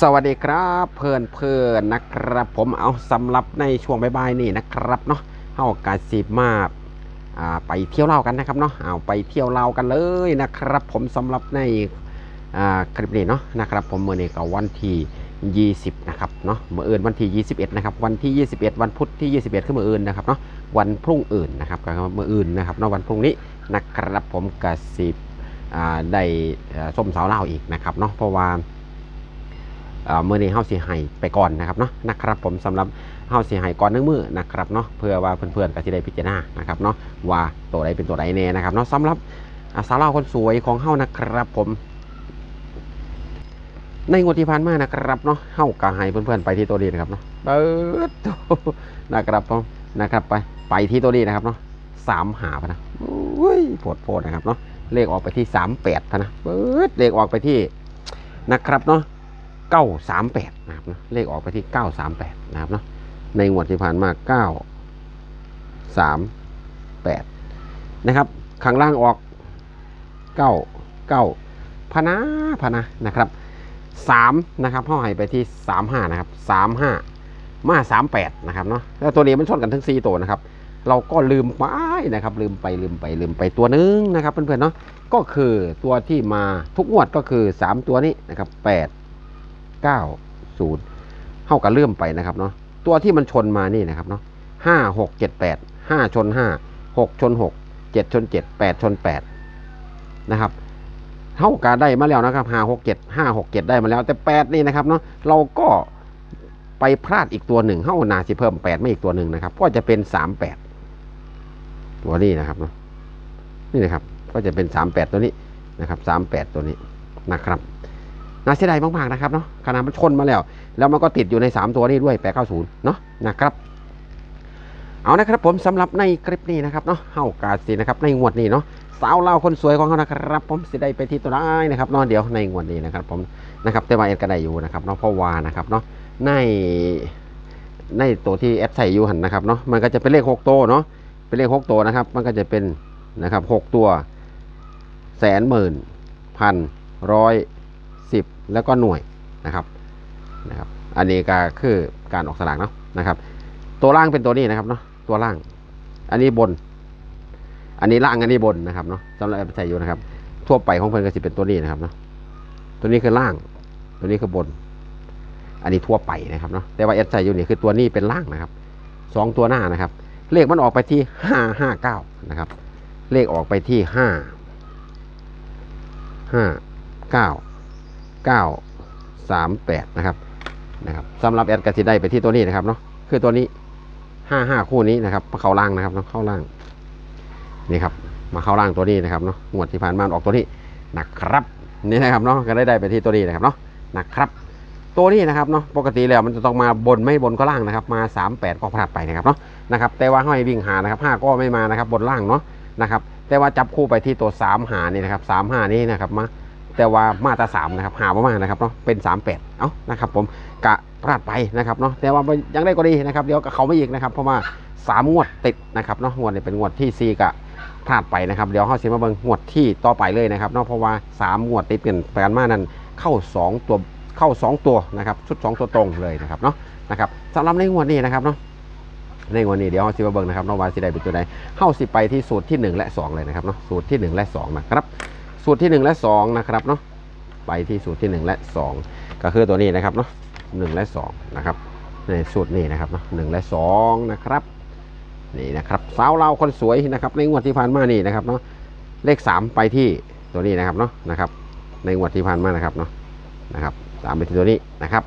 สวัสดีครับเพื่อนเพื่อนๆนะครับผมเอาสำหรับในช่วงบ่ายๆนี่นะครับเนาะเฮากาสิมาอ่าไปเที่ยวเล่ากันนะครับเนาะเอาไปเที่ยวเล่ากันเลยนะครับ ผมสำหรับในคลิปนี้เนาะนะครับผมเมื่อนี้ก็วันที่20นะครับเนาะเมื่ออื่นวันที่21นะครับวันที่ 21 วันพุธที่ 21คือเมื่ออื่นนะครับเนาะวันพรุ่งอื่นนะครับก็คือเมื่ออื่นนะครับเนาะวันพรุ่งนี้นะครับผมกาสิอ่าได้ส้มสาวเล่าอีกนะครับเนาะเพราะว่า เมื่อนี้เฮาสิให้ไปก่อนนะครับเนาะนะครับผมสำหรับเฮาสิให้ก่อนนึงมือนะครับเนาะเพื่อว่าเพื่อนๆก็สิได้พิจารณานะครับเนาะว่าตัวใดเป็นตัวใดแน่นะครับเนาะสำหรับสาวเราคนสวยของเฮานะครับผมในงวดที่ผ่านมานะครับเนาะเฮาก็ให้เพื่อนๆไปที่ตัวนี้นะครับเนาะเปิดโตนะครับผมนะครับไปไปที่ตัวนี้นะครับเนาะสามหาพนะอุ้ยโพดโพดนะครับเนาะเลขออกไปที่สามแปดพนะเปิดเลขออกไปที่นะครับเนาะ 938นะครับนะเลขออกไปที่938นะครับเนาะในงวดที่ผ่านมา938นะครับข้างล่างออก9 9พนะพนะนะครับ3นะครับห้อให้ไปที่35นะครับ35มา38นะครับเนาะแล้วตัวนี้มันชนกันทั้ง4ตัวนะครับ เราก็ลืมไปนะครับ ลืมไปลืมไปลืมไปตัวนึงนะครับเพื่อนๆเนาะก็คือตัวที่มาทุกงวดก็คือ3ตัวนี้นะครับ8 90 เท่ากับเลื่อมไปนะครับเนาะตัวที่มันชนมานี่นะครับเนาะห้าหกเจ็ดแปดห้าชนห้าหกชนหกเจ็ดชนเจ็ดแปดชนแปดนะครับเท่ากับได้มาแล้วนะครับห้าหกเจ็ดห้าหกเจ็ดได้มาแล้ว แต่แปดนี่นะครับเนาะเราก็ไปพลาดอีกตัวหนึ่งเท่านาสิเพิ่มแปดไม่อีกตัวหนึ่งนะครับ ก็จะเป็นสามแปดตัวนี้นะครับเนาะนี่นะครับ ก็จะเป็นสามแปดตัวนี้นะครับสามแปดตัวนี้นะครับ น่าเสียดายมากๆนะครับเนาะขนาดมันชนมาแล้ว แล้วมันก็ติดอยู่ใน 3 ตัวนี้ด้วย890เนาะนะครับ เอานะครับผมสำหรับในคลิปนี้นะครับเนาะเฮากาสีนะครับในงวดนี้เนาะสาวเล่าคนสวยของเขานะครับ ผมสิได้ไปที่ตัวได้นะครับเนาะเดี๋ยวในงวดนี้นะครับ ผมนะครับแต่ว่าเอ็ดก็ได้อยู่นะครับเนาะเพราะว่านะครับเนาะในในตัวที่แอดใส่อยู่หันนะครับเนาะมันก็จะเป็นเลข6ตัวเนาะเป็นเลข6ตัวนะครับ มันก็จะเป็นนะครับ6ตัวแสนหมื่นพันร้อย 10 แล้วก็หน่วยนะครับนะครับ อันนี้ก็คือการออกสลากเนาะนะครับ ตัวล่างเป็นตัวนี้นะครับเนาะตัวล่าง อันนี้บน อันนี้ล่างอันนี้บนนะครับเนาะสำหรับใส่อยู่นะครับ ทั่วไปของเพื่อนก็จะเป็นตัวนี้นะครับเนาะตัวนี้คือล่าง ตัวนี้คือบน อันนี้ทั่วไปนะครับเนาะแต่ว่าแอปใส่อยู่นี่คือตัวนี้เป็นล่างนะครับสองตัวหน้านะครับ เลขมันออกไปที่ห้าห้าเก้านะครับ เลขออกไปที่ห้าห้าเก้า 938 นะครับนะครับสำหรับแอดกสิได้ไปที่ตัวนี้นะครับเนาะคือตัวนี้55คู่นี้นะครับมาเข้าล่างนะครับเนาะเข้าล่างนี่ครับมาเข้าล่างตัวนี้นะครับเนาะงวดที่ผ่านมาออกตัวนี้นะครับนี่นะครับเนาะก็ได้ได้ไปที่ตัวนี้นะครับเนาะนะครับ ตัวนี้นะครับเนาะปกติแล้วมันจะต้องมาบนไม่บนก็ล่างนะครับ มา 38 ก็พลาดไปนะครับเนาะนะครับแต่ว่าห้อยวิ่งหานะครับ5ก็ไม่มานะครับบนล่างเนาะนะครับแต่ว่าจับคู่ไปที่ตัว3หานี่นะครับ3หานี่นะครับมา แต่ว่ามาตราสามนะครับหาประมาณนะครับเนาะเป็นสามแปดเอ้านะครับผมกะพลาดไปนะครับเนาะแต่ว่ายังได้ก็ดีนะครับเดี๋ยวเขาไม่อีกนะครับเพราะว่าสามงวดติดนะครับเนาะงวดนี้เป็นงวดที่สี่กะพลาดไปนะครับเดี๋ยวเขาเสียมาเบิ่งงวดที่ต่อไปเลยนะครับเนาะเพราะว่าสามงวดติดกันแปลนมานั้นเข้าสองตัวเข้าสองตัวนะครับชุดสองตัวตรงเลยนะครับเนาะนะครับสำหรับในงวดนี้นะครับเนาะในงวดนี้เดี๋ยวเขาสิมาเบิ่งนะครับเนาะว่าสิได้เป็นตัวใดเข้าสิไปที่สูตรที่หนึ่งและสองเลยนะครับเนาะสูตรที่หนึ่งและสองนะครับ สูตรที่หนึ่งและสองนะครับเนาะไปที่สูตรที่ 1 และ 2 ก็คือตัวนี้นะครับเนาะหและ 2 นะครับในสูตรนี้นะครับเนาะหและ 2 นะครับนี่นะครับสาวเราคนสวยนะครับ ในงวดที่ผ่านมานี่นะครับเนาะเลข 3 ไปที่ตัวนี้นะครับเนาะนะครับ ในงวดที่ผ่านมานะครับเนาะนะครับสามไปที่ตัวนี้นะครับ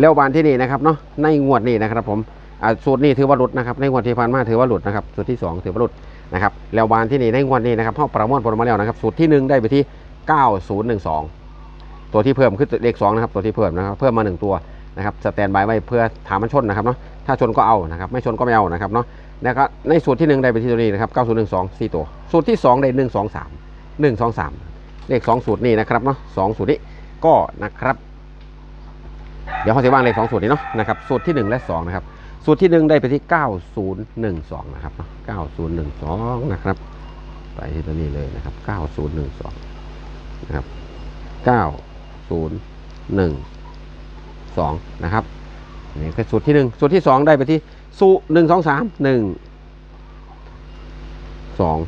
แล้วบานที่นี่นะครับเนาะในงวดนี้นะครับผมอ่าสูตรนี้ถือว่าหลุดนะครับ ในงวดที่ผ่านมาถือว่าหลุดนะครับสูตรที่ 2 ถือว่าหลุด นะครับแล้วบานที่นี่ในงวดนี้นะครับเข้าประมวลผลมาแล้วนะครับสูตรที่หนึ่งได้ไปที่ 9012 ตัวที่เพิ่มคือเลข2นะครับตัวที่เพิ่มนะครับเพิ่มมา 1 ตัวนะครับสแตนบายไว้เพื่อถามมันชนนะครับเนาะถ้าชนก็เอานะครับไม่ชนก็ไม่เอานะครับเนาะแล้วก็ในสูตรที่ 1 ได้ไปที่ตัวนี้นะครับ9012 4 ตัว สูตรที่ 2 ได้ 1 2 3 1 2 3 เลข 2 สูตรนี้นะครับเนาะ2สูตรนี้ก็นะครับ เดี๋ยวเขาจะว่างเลข2สูตรนี้เนาะนะครับสูตรที่ 1 และ2นะครับ สูตรที่1ได้ไปที่ 9012 นะครับเนาะ9012 นะครับ ไปที่ตัวนี้เลยนะครับ 9012 นะครับ 9 0หนึ่งสองนะครับนี่คือสูตรที่หนึ่งสูตรที่สองได้ไปที่สูหนึ่งสองสามหนึ่งสอง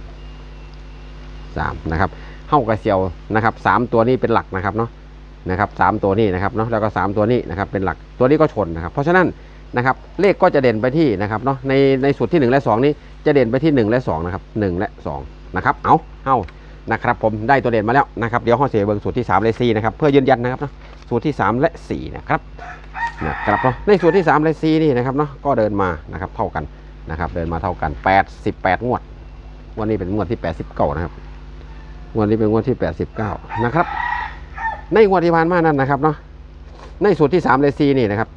สามนะครับเข้ากระเซียวนะครับสามตัวนี้เป็นหลักนะครับเนาะนะครับสามตัวนี้นะครับเนาะแล้วก็สามตัวนี้นะครับเป็นหลักตัวนี้ก็ชนนะครับ เพราะฉะนั้น นะครับเลขก็จะเด่นไปที่นะครับเนาะในในสูตรที่หนึ่งและสองนี้จะเด่นไปที่หนึ่งและสองนะครับหนึ่งและสองนะครับ เอาเอานะครับผมได้ตัวเด่นมาแล้วนะครับเดี๋ยวห้อเสียเบิงสูตรที่สามและสี่นะครับ เพื่อยืนยันนะครับเนาะสูตรที่สามและสี่นะครับนะครับเนาะในสูตรที่สามและสี่นี่นะครับเนาะก็เดินมานะครับเท่ากันนะครับเดินมาเท่ากันแปดสิบแปดงวด วันนี้เป็นงวดที่แปดสิบเก้านะครับงวดนี้เป็นงวดที่แปดสิบเก้านะครับ ในงวดที่ผ่านมานั้นนะครับเนาะในสูตรที่สามและสี่นี่นะครับ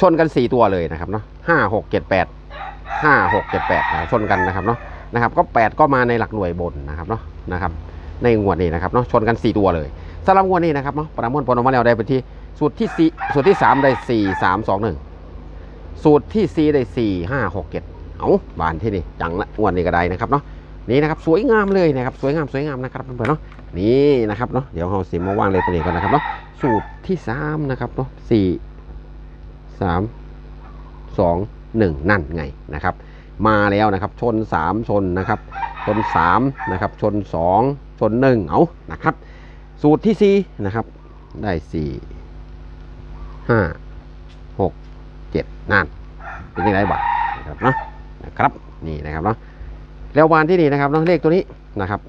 ชนกันสี่ตัวเลยนะครับเนาะห้าหกเจ็ดแปดห้าหกเจ็ดแปดชนกันนะครับเนาะนะครับ ก็แปดก็มาในหลักหน่วยบนนะครับเนาะนะครับ ในงวดนี้นะครับเนาะชนกันสี่ตัวเลยสำหรับงวดนี้นะครับเนาะประมวลผลออกมาแล้วได้ไปที่สูตรที่สี่สูตรที่สามได้สี่สามสองหนึ่งสูตรที่สี่ได้สี่ห้าหกเจ็ดเอาบานที่นี่จังละงวดนี้ก็ได้นะครับเนาะนี่นะครับสวยงามเลยนะครับสวยงามสวยงามนะครับเพื่อนๆเนาะนี่นะครับเนาะเดี๋ยวเราสิมาวางเลยตัวนี้ก่อนนะครับเนาะสูตรที่สามนะครับเนาะสี่ สามสองหนึ่งนั่นไงนะครับ มาแล้วนะครับชนสามชนนะครับ ชนสามนะครับชนสองชนหนึ่งเอานะครับ สูตรที่สี่นะครับ ได้สี่ห้าหกเจ็ดนั่น เป็นยังไงบ้างนะครับเนาะนะครับนี่นะครับเนาะแล้ววานที่นี่นะครับเนาะเลขตัวนี้นะครับ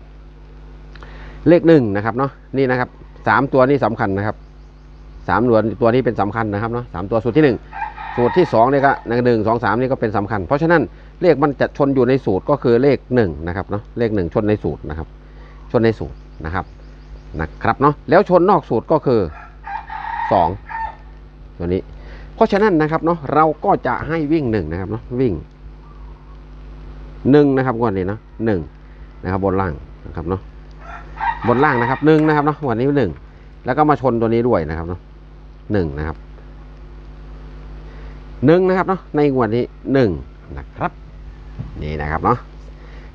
เลขหนึ่งนะครับเนาะนี่นะครับสามตัวนี้สำคัญนะครับ สามตัวตัวนี้เป็นสำคัญนะครับเนาะสามตัวสูตรที่หนึ่งสูตรที่สองนี่ก็หนึ่งสองสามนี่ก็เป็นสำคัญ เพราะฉะนั้นเลขมันจะชนอยู่ในสูตรก็คือเลขหนึ่งนะครับเนาะเลขหนึ่งชนในสูตรนะครับ ชนในสูตรนะครับนะครับเนาะแล้วชนนอกสูตรก็คือสองตัวนี้ เพราะฉะนั้นนะครับเนาะเราก็จะให้วิ่งหนึ่งนะครับเนาะวิ่งหนึ่งนะครับวันนี้เนาะหนึ่งนะครับบนล่างนะครับเนาะบนล่างนะครับหนึ่งนะครับเนาะวันนี้หนึ่งแล้วก็มาชนตัวนี้ด้วยนะครับเนาะ หนึ่งนะครับหนึ่งนะครับเนาะในงวดนี้หนึ่งนะครับนี่นะครับเนาะ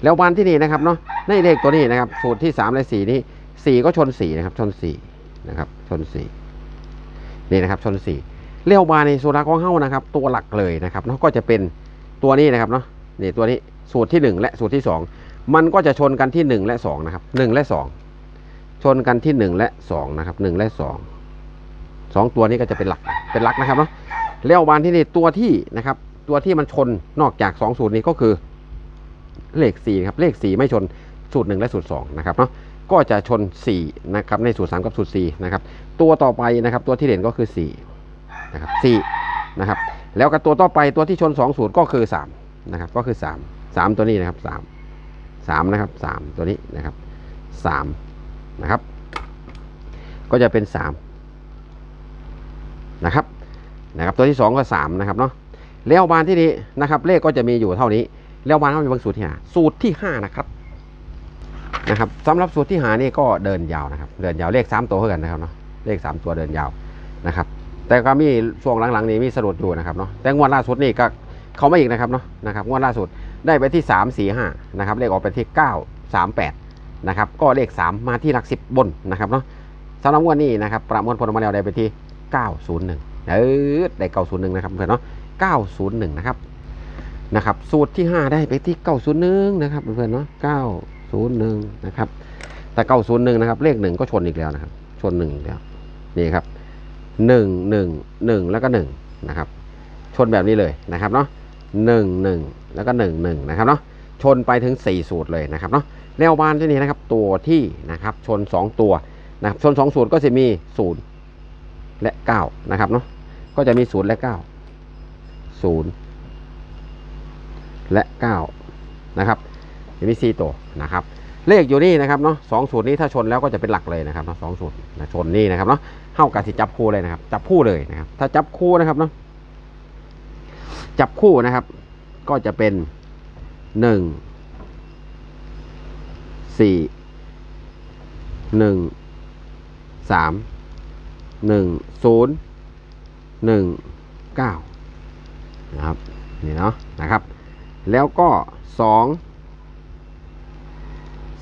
แล้ววันที่นี่นะครับเนาะในเลขตัวนี้นะครับ สูตรที่สามและสี่นี้สี่ก็ชนสี่นะครับ ชนสี่นะครับ ชนสี่นี่นะครับ ชนสี่เลี้ยวบานในสูตรลักของเฮ้านะครับ ตัวหลักเลยนะครับเนาะก็จะเป็นตัวนี้นะครับเนาะนี่ตัวนี้สูตรที่หนึ่งและสูตรที่สองมันก็จะชนกันที่หนึ่งและสองนะครับหนึ่งและสองชนกันที่หนึ่งและสองนะครับหนึ่งและสอง สองตัวนี้ก็จะเป็นหลักเป็นหลักนะครับเนาะแล้วบานที่นี่ตัวที่นะครับ ตัวที่มันชนนอกจากสองสูตรนี้ก็คือเลขสี่ครับเลขสี่ไม่ชนสูตรหนึ่งและสูตรสองนะครับเนาะก็จะชนสี่นะครับในสูตรสามกับสูตรสี่นะครับตัวต่อไปนะครับตัวที่เด่นก็คือสี่นะครับสี่นะครับแล้วกับตัวต่อไปตัวที่ชนสองสูตรก็คือสามนะครับก็คือสามสามตัวนี้นะครับสามสามนะครับสามตัวนี้นะครับสามนะครับก็จะเป็น 3 นะครับนะครับ ตัวที่ 2 ก็ 3 นะครับเนาะแล้วบานที่นี้นะครับเลขก็จะมีอยู่เท่านี้ แล้วบานเขามีบางสูตรที่หาสูตรที่5นะครับนะครับสำหรับสูตรที่หานี่ก็เดินยาวนะครับ เดินยาวเลข 3 ตัวเท่ากันนะครับเนาะเลข 3 ตัวเดินยาวนะครับ แต่ก็มีช่วงหลังๆนี้มีสะดุดอยู่นะครับเนาะแต่งวดล่าสุดนี่ก็เขาไม่อีกนะครับเนาะนะครับงวดล่าสุดได้ไปที่ 3 4 5นะครับเลขออกไปที่ 9 3 8นะครับก็เลข 3 มาที่หลัก 10 บนนะครับเนาะสำหรับงวันนี้นะครับประมวลผลออกมาแล้วได้ไปที่ 901เออได้901นะครับเพื่อนเนาะ901นะครับนะครับ สูตรที่ 5 ได้ไปที่ 901นะครับเพื่อนเนาะ901นะครับแต่901นะครับเลข1ก็ชนอีกแล้วนะครับชน1อีกแล้วนี่ครับ1 1 1 แล้วก็1นะครับชนแบบนี้เลยนะครับเนาะ1 1 แล้วก็ 1 1 นะครับเนาะชนไปถึง 4 สูตรเลยนะครับเนาะแนวบานที่นี่นะครับตัวที่นะครับชน 2 ตัวนะครับชน 2 สูตรก็จะมี 0 และ9นะครับเนาะก็จะมี0และ9 0และ9นะครับจะมี4ตัวนะครับ เลขอยู่นี่นะครับเนาะสองสูตรนี้ถ้าชนแล้วก็จะเป็นหลักเลยนะครับเนาะสองสูตรนะชนนี่นะครับเนาะเข้ากับสิจับคู่เลยนะครับ จับคู่เลยนะครับ ถ้าจับคู่นะครับเนาะจับคู่นะครับ ก็จะเป็นหนึ่งสี่หนึ่งสาม หนึ่งศูนย์หนึ่งเก้านะครับนี่เนาะนะครับ แล้วก็สอง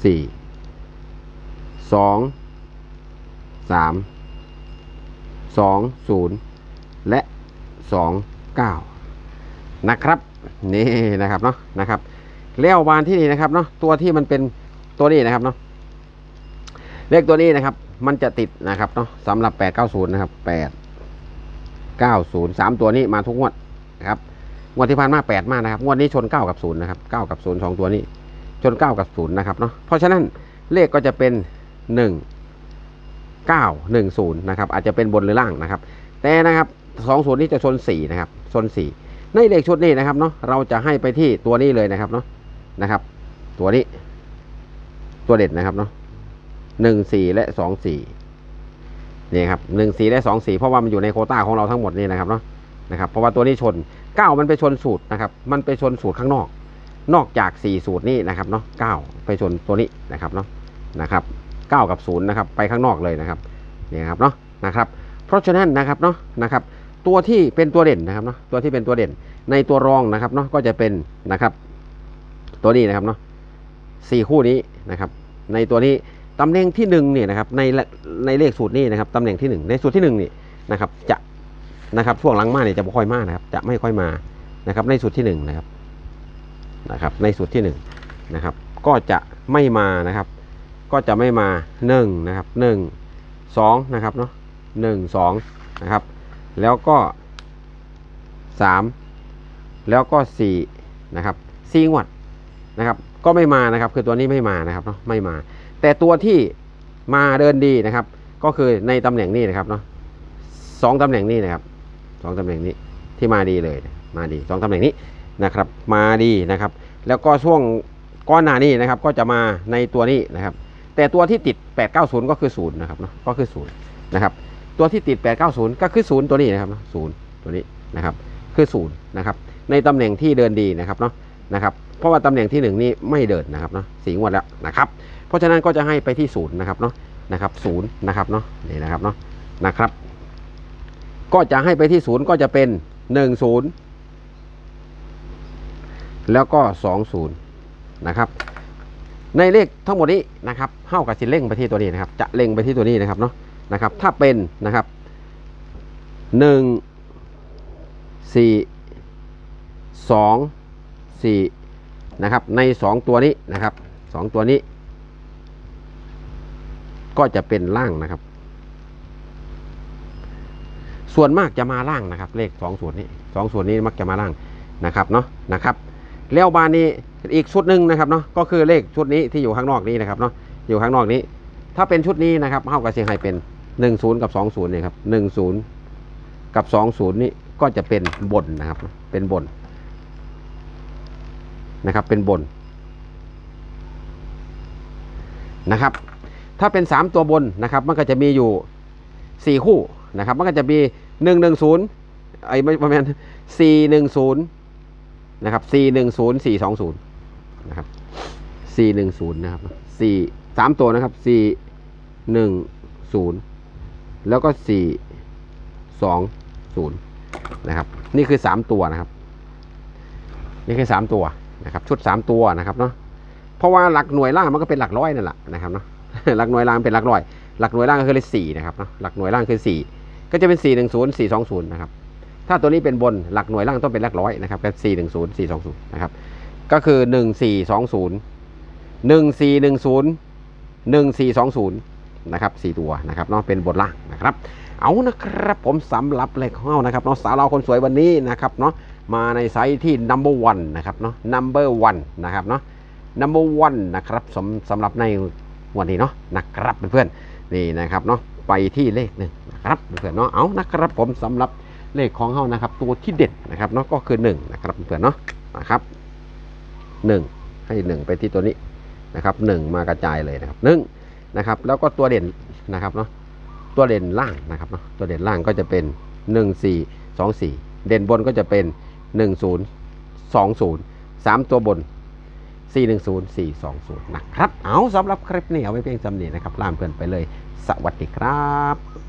สี่สองสามสองศูนย์และสองเก้านะครับนี่นะครับเนาะนะครับแล้ววานที่นี่นะครับเนาะตัวที่มันเป็นตัวนี้นะครับเนาะเลขตัวนี้นะครับ มันจะติดนะครับเนาะสำหรับแปดเก้าศูนย์นะครับแปดเก้าศูนย์สามตัวนี้มาทุกงวดนะครับงวดที่ผ่านมาแปดมากนะครับ งวดนี้ชนเก้ากับศูนย์นะครับเก้ากับศูนย์สองตัวนี้ ชนเก้ากับศูนย์นะครับเนาะเพราะฉะนั้นเลขก็จะเป็นหนึ่งเก้าหนึ่งศูนย์นะครับ อาจจะเป็นบนหรือล่างนะครับ แต่นะครับสองศูนย์นี้จะชนสี่นะครับ ชนสี่ในเลขชุดนี้นะครับเนาะเราจะให้ไปที่ตัวนี้เลยนะครับเนาะนะครับ ตัวนี้ตัวเด็ดนะครับเนาะ หนึ่งสี่และสองสี่นี่ครับหนึ่งสี่และสองสี่เพราะว่ามันอยู่ในโคต้าของเราทั้งหมดนี่นะครับเนาะนะครับเพราะว่าตัวนี้ชนเก้ามันไปชนสูตรนะครับ มันไปชนสูตรข้างนอก นอกจากสี่สูตรนี้นะครับเนาะเก้าไปชนตัวนี้นะครับเนาะนะครับเก้ากับศูนย์นะครับไปข้างนอกเลยนะครับนี่ครับเนาะนะครับ เพราะฉะนั้นนะครับเนาะนะครับ ตัวที่เป็นตัวเด่นนะครับเนาะตัวที่เป็นตัวเด่นในตัวรองนะครับเนาะก็จะเป็นนะครับ ตัวนี้นะครับเนาะสี่คู่นี้นะครับ ในตัวนี้ ตำแหน่งที่หนึ่งเนี่ยนะครับในในเลขสูตรนี้นะครับตำแหน่งที่หนึ่งในสูตรที่หนึ่งนี่นะครับจะนะครับช่วงหลังมาเนี่ยจะไม่ค่อยมานะครับจะไม่ค่อยมานะครับในสูตรที่หนึ่งนะครับนะครับในสูตรที่หนึ่งนะครับก็จะไม่มานะครับ ก็จะไม่มาหนึ่งนะครับหนึ่งสองนะครับเนาะหนึ่งสองนะครับแล้วก็สามแล้วก็สี่นะครับสี่งวดนะครับก็ไม่มานะครับคือตัวนี้ไม่มานะครับเนาะไม่มา แต่ตัวที่มาเดินดีนะครับ ก็คือในตำแหน่งนี้นะครับเนาะสองตำแหน่งนี้นะครับสองตำแหน่งนี้ที่มาดีเลยมาดีสองตำแหน่งนี้นะครับ มาดีนะครับ แล้วก็ช่วงก้อนหน้านี้นะครับ ก็จะมาในตัวนี้นะครับ แต่ตัวที่ติด 890 ก็คือ0นะครับเนาะก็คือ0นะครับตัวที่ติด 890 ก็คือ 0 ตัวนี้นะครับเนาะ0ตัวนี้นะครับ คือ0นะครับในตำแหน่งที่เดินดีนะครับเนาะนะครับเพราะว่าตำแหน่งที่ 1 นี่ไม่เดินนะครับเนาะสีงวดแล้วนะครับ เพราะฉะนั้นก็จะให้ไปที่0นย์นะครับเนาะนะครับ0นย์นะครับเนาะนี่นะครับเนาะนะครับ ก็จะให้ไปที่0ก็จะเป็น10แล้วก็20นย์นะครับในเลขทั้งหมดนี้นะครับเข้ากับสิเล่งไปที่ตัวนี้นะครับ จะเล็งไปที่ตัวนี้นะครับเนาะนะครับ ถ้าเป็นนะครับหนึ่งสี่สองสี่นะครับในสองตัวนี้นะครับสองตัวนี้ ก็จะเป็นล่างนะครับ ส่วนมากจะมาล่างนะครับ เลขสองส่วนนี้สองส่วนนี้มักจะมาล่างนะครับเนาะนะครับ แล้วบานนี้อีกชุดหนึ่งนะครับเนาะก็คือเลขชุดนี้ที่อยู่ข้างนอกนี้นะครับเนาะอยู่ข้างนอกนี้ ถ้าเป็นชุดนี้นะครับเท่ากับเสียงไฮเป็นหนึ่งศูนย์กับสองศูนย์เนี่ยครับหนึ่งศูนย์กับสองศูนย์นี่ก็จะเป็นบนนะครับ เป็นบนนะครับเป็นบนนะครับ ถ้าเป็นสามตัวบนนะครับมันก็จะมีอยู่สี่คู่นะครับมันก็จะมีหนึ่งหนึ่งศูนย์ไอ้ไม่ประมาณสี่หนึ่งศูนย์นะครับ4 1 0 4 2 0นะครับ4 1 0นะครับ4 3 ตัวนะครับ 4 1 0 แล้วก็ 4 2 0นะครับนี่คือ 3 ตัวนะครับ นี่คือ 3 ตัวนะครับชุด 3 ตัวนะครับเนาะเพราะว่าหลักหน่วยล่างมันก็เป็นหลักร้อยนั่นแหละนะครับเนาะ หลักหน่วยล่างเป็นหลักร้อย หลักหน่วยล่างก็คือเลขสี่นะครับเนาะหลักหน่วยล่างคือ4ก็จะเป็น4 1 0 4 2 0นย์สี่สองศูนย์นะครับถ้าตัวนี้เป็นบนหลักหน่วยล่างต้องเป็นหลักร้อยนะครับก็สี่หนึ่งศูนย์สี่สองศูนย์นะครับก็คือหนึ่งสี่สองศูนย์หนึ่งสี่หนึ่งศูนย์หนึ่งสี่สองศูนย์นะครับสี่ตัวนะครับเนาะเป็นบนล่างนะครับเอานะครับผมสำหรับเลขของเรานะครับเนาะสาวเราคนสวยวันนี้นะครับเนาะมาในไซส์ที่ number one นะครับเนาะ number one นะครับเนาะ number one นะครับสำสำหรับใน วันนี้เนาะนะครับเพื่อนๆนี่นะครับเนาะไปที่เลขหนึ่งนะครับเพื่อนเนาะเอานะครับผมสำหรับเลขของเขานะครับ ตัวที่เด็ดนะครับเนาะก็คือ1นะครับเพื่อนเนาะนะครับ 1 ให้ 1 ไปที่ตัวนี้นะครับ 1 มากระจายเลยนะครับ1นะครับแล้วก็ตัวเด่นนะครับเนาะตัวเด่นล่างนะครับเนาะตัวเด่นล่างก็จะเป็น 1 4 2 4 เด่นบนก็จะเป็น 1 0 2 0 3 ตัวบน 4 1 0 4 2 0 นะครับ เอาสำหรับคลิปนี้เอาไว้เพียงจำนี้นะครับล่ามเพื่อนไปเลย สวัสดีครับ